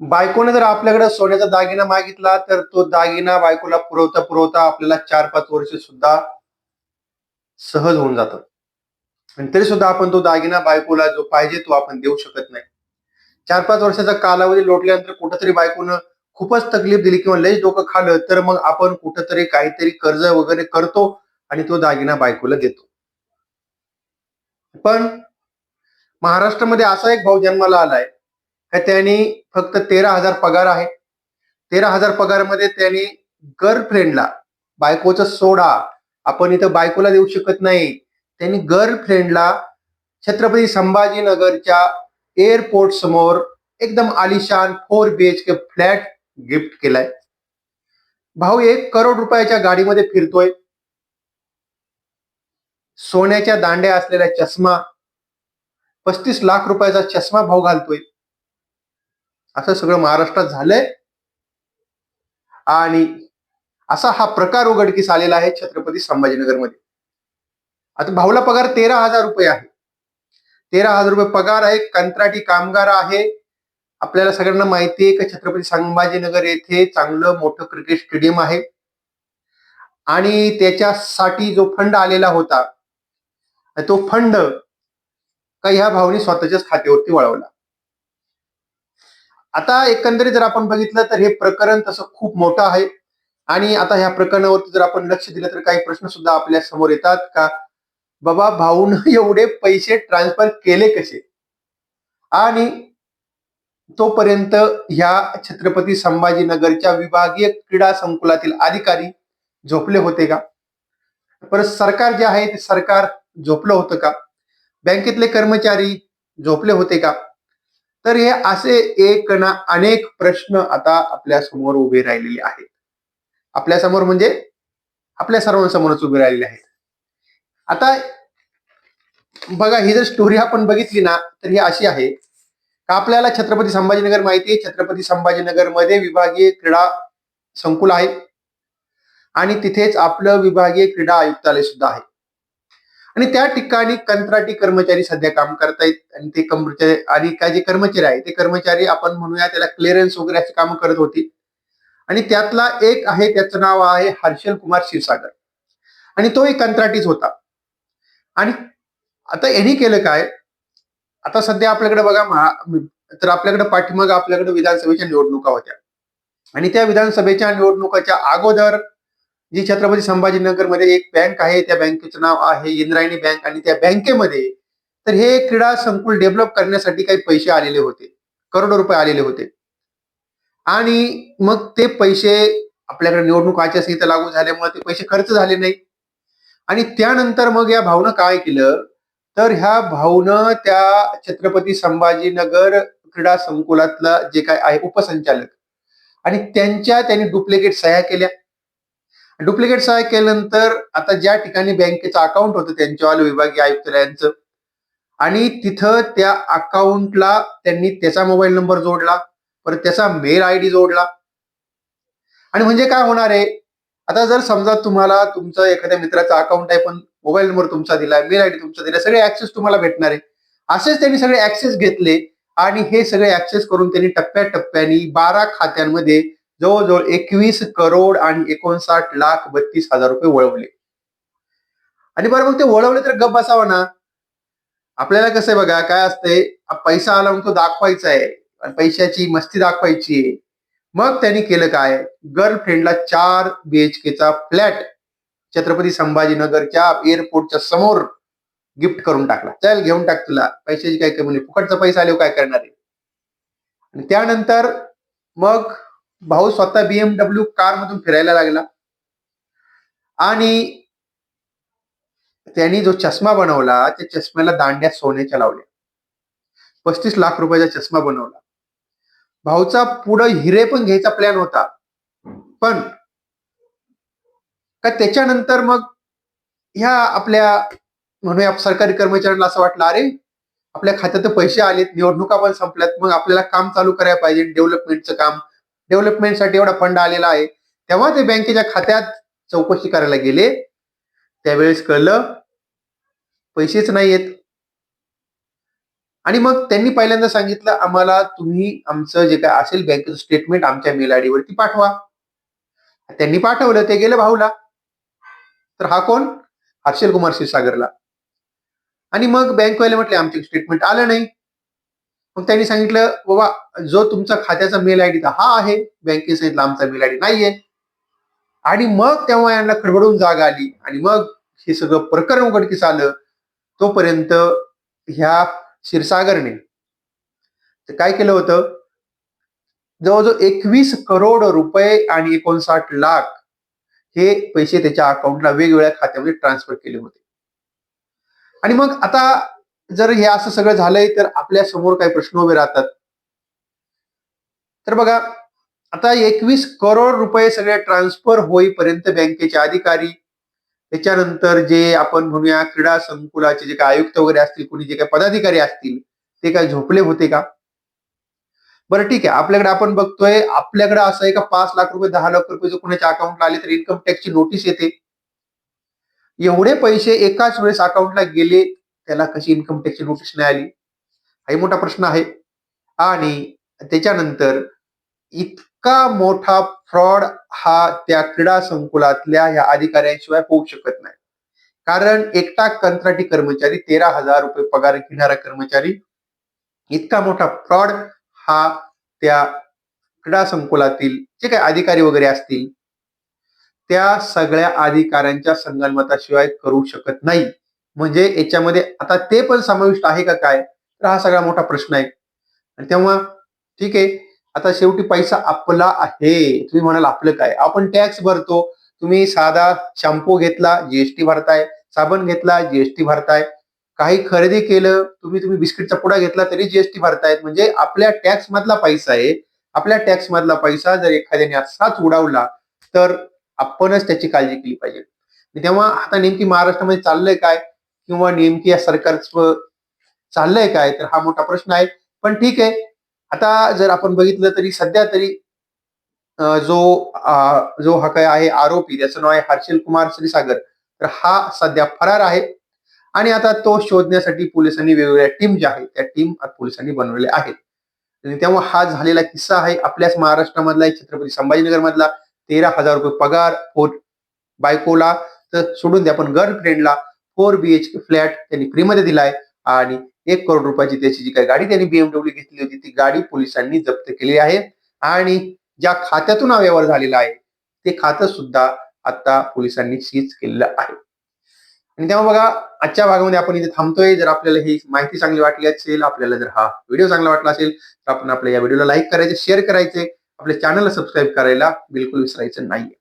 बायकोने जर आपल्याकडे सोन्याचा दागिना मागितला तर तो दागिना बायकोला पुरवता पुरवता आपल्याला चार पाच वर्ष सुद्धा सहज होऊन जातं. आणि तरी सुद्धा आपण तो दागिना बायकोला जो पाहिजे तो आपण देऊ शकत नाही. चार पाच वर्षाचा कालावधी लोटल्यानंतर कुठंतरी बायकोनं खूपच तकलीफ दिली किंवा लयच डोकं खाल्लं तर मग आपण कुठंतरी काहीतरी कर्ज वगैरे करतो आणि तो दागिना बायकोला देतो. पण महाराष्ट्रामध्ये असा एक भाऊ जन्माला आलाय का त्यांनी फक्त तेरा हजार पगार आहे. तेरा हजार पगारमध्ये त्यांनी गर्लफ्रेंडला बायकोचा सोडा आपण इथं बायकोला देऊ शकत नाही. त्यांनी गर्लफ्रेंडला छत्रपती संभाजीनगरच्या एअरपोर्ट समोर एकदम आलिशान फोर बीएचके फ्लॅट गिफ्ट केलाय. भाऊ एक करोड रुपयाच्या गाडीमध्ये फिरतोय. सोन्याच्या दांड्या असलेला चष्मा पस्तीस लाख रुपयाचा चष्मा भाऊ घालतोय. असं सगळं महाराष्ट्रात झालंय. आणि असा हा प्रकार उघडकीस आलेला आहे छत्रपती संभाजीनगरमध्ये. आता भाऊला पगार तेरा हजार रुपये आहे. तेरा हजार रुपये पगार आहे कंत्राटी कामगार आहे. आपल्याला सगळ्यांना माहिती आहे की छत्रपती संभाजीनगर येथे चांगलं मोठं क्रिकेट स्टेडियम आहे. आणि त्याच्यासाठी जो फंड आलेला होता तो फंड का ह्या भाऊनी स्वतःच्याच खात्यावरती वळवला. आता एकंदरीत जर आपण बघितलं तर हे प्रकरण तसं खूप मोठं आहे. आणि आता ह्या प्रकरणावरती जर आपण लक्ष दिलं तर काही प्रश्न सुद्धा आपल्यासमोर येतात का बाबा भाऊन एवढे पैसे ट्रान्सफर केले कसे? आणि तोपर्यंत ह्या छत्रपती संभाजीनगरच्या विभागीय क्रीडा संकुलातील अधिकारी झोपले होते का? परत सरकार जे आहे ते सरकार झोपलं होतं का? बँकेतले कर्मचारी झोपले होते का? तर हे असे एक ना अनेक प्रश्न आता आपल्यासमोर उभे राहिलेले आहेत. आपल्यासमोर म्हणजे आपल्या सर्वांसमोरच उभे राहिलेले आहेत. आता बघा ही जर स्टोरी आपण बघितली ना तर ही अशी आहे. का आपल्याला छत्रपती संभाजीनगर माहिती आहे? छत्रपती संभाजीनगरमध्ये विभागीय क्रीडा संकुल आहे. आणि तिथेच आपलं विभागीय क्रीडा आयुक्तालय सुद्धा आहे. आणि त्या ठिकाणी कंत्राटी कर्मचारी सध्या काम करतायत. आणि ते कर्मचारी आणि काय जे कर्मचारी आहे ते कर्मचारी आपण म्हणूया त्याला क्लिअरन्स वगैरे अशी कामं करत होती. आणि त्यातला एक आहे त्याचं नाव आहे हर्षल कुमार क्षीरसागर. आणि तो एक कंत्राटीच होता. आणि आता यांनी केलं काय? आता सध्या आपल्याकडे बघा महा- तर आपल्याकडे पाठीमाग आपल्याकडे विधानसभेच्या निवडणुका होत्या. आणि त्या विधानसभेच्या निवडणुकाच्या अगोदर जी छत्रपती संभाजीनगरमध्ये एक बँक आहे त्या बँकेचं नाव आहे इंद्रायणी बँक आणि त्या बँकेमध्ये तर हे क्रीडा संकुल डेव्हलप करण्यासाठी काही पैसे आलेले होते. करोडो रुपये आलेले होते. आणि मग ते पैसे आपल्याकडे निवडणूक आचारसंहिता लागू झाल्यामुळे ते पैसे खर्च झाले नाही. आणि त्यानंतर मग या भाऊनं काय केलं? तर ह्या भाऊनं त्या छत्रपती संभाजीनगर क्रीडा संकुलातला जे काय आहे उपसंचालक. आणि त्यांच्या त्यांनी डुप्लिकेट सह्या केल्या. डुप्लिकेट सहाय केल्यानंतर आता ज्या ठिकाणी बँकेचं अकाउंट होतं त्यांच्यावाले विभागीय आयुक्तालयांचं आणि तिथं त्या अकाउंटला त्यांनी त्याचा मोबाईल नंबर जोडला परत त्याचा मेल आय डी जोडला. आणि म्हणजे काय होणार आहे? आता जर समजा तुम्हाला तुमचं एखाद्या मित्राचा अकाउंट आहे पण मोबाईल नंबर तुमचा दिला मेल आय डी तुमचा दिला सगळे ऍक्सेस तुम्हाला भेटणार आहे. असेच त्यांनी सगळे ऍक्सेस घेतले आणि हे सगळे ऍक्सेस करून त्यांनी टप्प्याटप्प्याने बारा खात्यांमध्ये जवळजवळ एकवीस करोड आणि एकोणसाठ लाख बत्तीस हजार रुपये वळवले. आणि बरं मग ते वळवले तर गप बसावा ना. आपल्याला कसं आहे बघा काय असतंय पैसा आला म्हणून तो दाखवायचा आहे. आणि पैशाची मस्ती दाखवायची आहे. मग त्यांनी केलं काय? गर्लफ्रेंडला चार बीएचकेचा फ्लॅट छत्रपती संभाजीनगरच्या एअरपोर्टच्या समोर गिफ्ट करून टाकला. चल घेऊन टाक तुला. पैशाची काय कमी नाही. फुकटचा पैसा आले काय करणार आहे? आणि त्यानंतर मग भाऊ स्वतः बीएमडब्ल्यू कार मधून फिरायला लागला. आणि त्यांनी जो चष्मा बनवला त्या चष्म्याला दांड्या सोन्याच्या लावल्या. पस्तीस लाख रुपयाचा चष्मा बनवला. भाऊचा पुढे हिरे पण घ्यायचा प्लॅन होता. पण का त्याच्यानंतर मग ह्या आपल्या म्हणूया सरकारी कर्मचाऱ्यांना असं वाटलं अरे आपल्या खात्यात पैसे आलेत निवडणुका पण संपल्यात मग आपल्याला काम चालू करायला पाहिजे डेव्हलपमेंटचं काम. डेव्हलपमेंटसाठी एवढा फंड आलेला आहे. तेव्हा ते बँकेच्या खात्यात चौकशी करायला गेले. त्यावेळेस कळलं पैसेच नाही येत आणि मग त्यांनी पहिल्यांदा सांगितलं आम्हाला तुम्ही आमचं जे काय असेल बँकेचं स्टेटमेंट आमच्या मेल आयडी वरती पाठवा. त्यांनी पाठवलं ते गेलं भाऊला. तर हा कोण? हर्षल कुमार क्षीरसागरला. आणि मग बँकवाले म्हटले आमचे स्टेटमेंट आलं नाही. मग त्यांनी सांगितलं बाबा जो तुमचा खात्याचा मेल आयडी हा आहे बँकेने सांगितलं आमचा मेल आयडी नाहीये. आणि मग तेव्हा यांना खडबडून जाग आली. आणि मग हे सगळं प्रकरण उघडकीस आलं. तोपर्यंत ह्या क्षीरसागरने तर काय केलं होतं? जवळजवळ एकवीस करोड रुपये आणि एकोणसाठ लाख हे पैसे त्याच्या अकाउंटला वेगवेगळ्या खात्यामध्ये ट्रान्सफर केले होते. आणि मग आता जर हे असं सगळं झालंय तर आपल्यासमोर काही प्रश्न उभे राहतात. तर बघा आता एकवीस करोड रुपये सगळे ट्रान्सफर होईपर्यंत बँकेचे अधिकारी त्याच्यानंतर जे आपण म्हणूया क्रीडा संकुलाचे जे काही आयुक्त वगैरे असतील कोणी जे काही पदाधिकारी असतील ते काय झोपले होते का? बरं ठीक आहे आपल्याकडे आपण बघतोय आपल्याकडे असं आहे का पाच लाख रुपये दहा लाख रुपये जर कोणाच्या अकाउंटला आले तर इन्कम टॅक्सची नोटीस येते. एवढे पैसे एकाच वेळेस अकाउंटला गेले त्याला कशी इन्कम टॅक्सची नोटीस नाही आली हाही मोठा प्रश्न आहे. आणि त्याच्यानंतर इतका मोठा फ्रॉड हा त्या क्रीडा संकुलातल्या ह्या अधिकाऱ्यांशिवाय होऊ शकत नाही. कारण एकटा कंत्राटी कर्मचारी तेरा हजार रुपये पगार घेणारा कर्मचारी इतका मोठा फ्रॉड हा त्या क्रीडा संकुलातील जे काही अधिकारी वगैरे असतील त्या सगळ्या अधिकाऱ्यांच्या संगणमताशिवाय करू शकत नाही. म्हणजे याच्यामध्ये आता ते पण समाविष्ट आहे का काय? तर हा सगळा मोठा प्रश्न आहे. आणि तेव्हा ठीक आहे. आता शेवटी पैसा आपला आहे. तुम्ही म्हणाल आपलं काय? आपण टॅक्स भरतो. तुम्ही साधा शॅम्पू घेतला जीएसटी भरताय. साबण घेतला जीएसटी भरताय. काही खरेदी केलं तुम्ही तुम्ही बिस्किटचा पुडा घेतला तरी जीएसटी भरतायत. म्हणजे आपल्या टॅक्स मधला पैसा आहे. आपल्या टॅक्स मधला पैसा जर एखाद्याने असाच उडावला तर आपणच त्याची काळजी केली पाहिजे. तेव्हा आता नेमकी महाराष्ट्रामध्ये चाललंय काय? किंवा नेमकी या सरकारचं चाललंय काय तर हा मोठा प्रश्न आहे. पण ठीक आहे. आता जर आपण बघितलं तरी सध्या तरी जो आ, जो हा काय आहे आरोपी त्याचं नाव आहे हर्षल कुमार श्रीसागर तर हा सध्या फरार आहे. आणि आता तो शोधण्यासाठी पोलिसांनी वेगवेगळ्या टीम ज्या आहेत त्या टीम पोलिसांनी बनवलेल्या आहेत. आणि तेव्हा हा झालेला किस्सा आहे आपल्याच महाराष्ट्रामधला छत्रपती संभाजीनगर मधला तेरा हजार रुपये पगार फोर बायकोला. तर सोडून द्या पण गर्लफ्रेंडला फोर बीएचके फ्लॅट त्यांनी फ्रीमध्ये दिलाय आणि एक करोड रुपयाची त्याची जी काही गाडी त्यांनी बीएमडब्ल्यू घेतली होती ती गाडी पोलिसांनी जप्त केली आहे. आणि ज्या खात्यातून हा व्यवहार झालेला आहे ते खातं सुद्धा आता पोलिसांनी सीज केलेलं आहे. आणि तेव्हा बघा आजच्या भागामध्ये आपण इथे थांबतोय. जर आपल्याला ही माहिती चांगली वाटली असेल आपल्याला जर हा व्हिडिओ चांगला वाटला असेल तर आपण आपल्या या व्हिडिओला लाईक करायचे शेअर करायचे. आपल्या चॅनलला सबस्क्राईब करायला बिलकुल विसरायचं नाहीये.